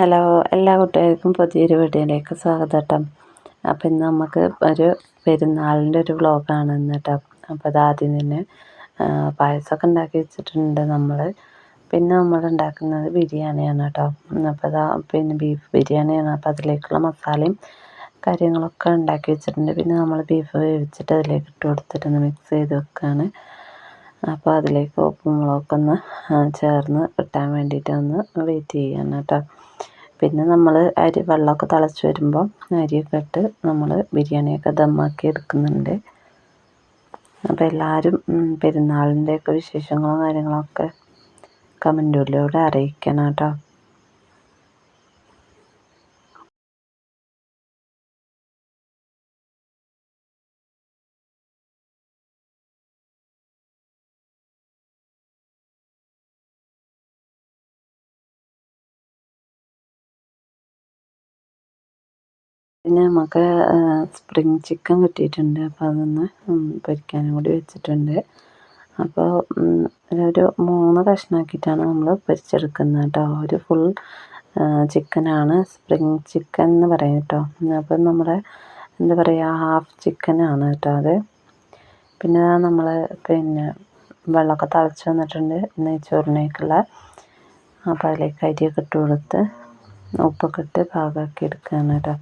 Hello എല്ലാ കുട്ടികൾക്കും പുതിയൊരു വീഡിയോയിലേക്ക് സ്വാഗതം കേട്ടോ അപ്പം ഇന്ന് നമുക്ക് ഒരു പെരുന്നാളിന്റെ ഒരു വ്ളോഗാണ് ഇന്ന് കേട്ടോ അപ്പോൾ അത് ആദ്യം തന്നെ പായസമൊക്കെ ഉണ്ടാക്കി വെച്ചിട്ടുണ്ട് നമ്മൾ പിന്നെ നമ്മൾ ഉണ്ടാക്കുന്നത് ബിരിയാണിയാണ് കേട്ടോ അപ്പോൾ അതാ പിന്നെ ബീഫ് ബിരിയാണിയാണ്. അപ്പോൾ അതിലേക്കുള്ള മസാലയും കാര്യങ്ങളൊക്കെ ഉണ്ടാക്കി വെച്ചിട്ടുണ്ട്. പിന്നെ നമ്മൾ ബീഫ് വേവിച്ചിട്ട് അതിലേക്ക് ഇട്ട് കൊടുത്തിട്ടൊന്ന് മിക്സ് ചെയ്ത് വെക്കുകയാണ് അപ്പോൾ അതിലേക്ക് ഉപ്പും ഒന്ന് ചേർന്ന് കിട്ടാൻ വേണ്ടിയിട്ട് ഒന്ന് വെയിറ്റ് ചെയ്യണം കേട്ടോ. പിന്നെ നമ്മൾ അരി വെള്ളമൊക്കെ തിളച്ച് വരുമ്പോൾ അരിയൊക്കെ ഇട്ട് നമ്മൾ ബിരിയാണിയൊക്കെ ദമ്മാക്കി എടുക്കുന്നുണ്ട്. അപ്പോൾ എല്ലാവരും പെരുന്നാളിന്റെയൊക്കെ വിശേഷങ്ങളും കാര്യങ്ങളൊക്കെ കമന്റിലൂടെ അറിയിക്കണം കേട്ടോ. പിന്നെ നമുക്ക് സ്പ്രിങ് ചിക്കൻ കിട്ടിയിട്ടുണ്ട്. അപ്പോൾ അതൊന്ന് പൊരിക്കാനും കൂടി വെച്ചിട്ടുണ്ട്. അപ്പോൾ ഒരു മൂന്ന് കഷ്ണമാക്കിയിട്ടാണ് നമ്മൾ പൊരിച്ചെടുക്കുന്നത് കേട്ടോ. ഒരു ഫുൾ ചിക്കനാണ് സ്പ്രിങ് ചിക്കൻ എന്ന് പറയും കേട്ടോ. അപ്പം നമ്മുടെ എന്താ പറയുക ഹാഫ് ചിക്കനാണ് കേട്ടോ അത്. പിന്നെ നമ്മൾ പിന്നെ വെള്ളമൊക്കെ തളച്ച് വന്നിട്ടുണ്ട്. നെയ്ച്ചോറിനേക്കുള്ള. അപ്പോൾ അതിലേക്ക് അരിയൊക്കെ ഇട്ട് കൊടുത്ത് ഉപ്പൊക്കെ ഇട്ട് പാകമാക്കി എടുക്കുകയാണ് കേട്ടോ.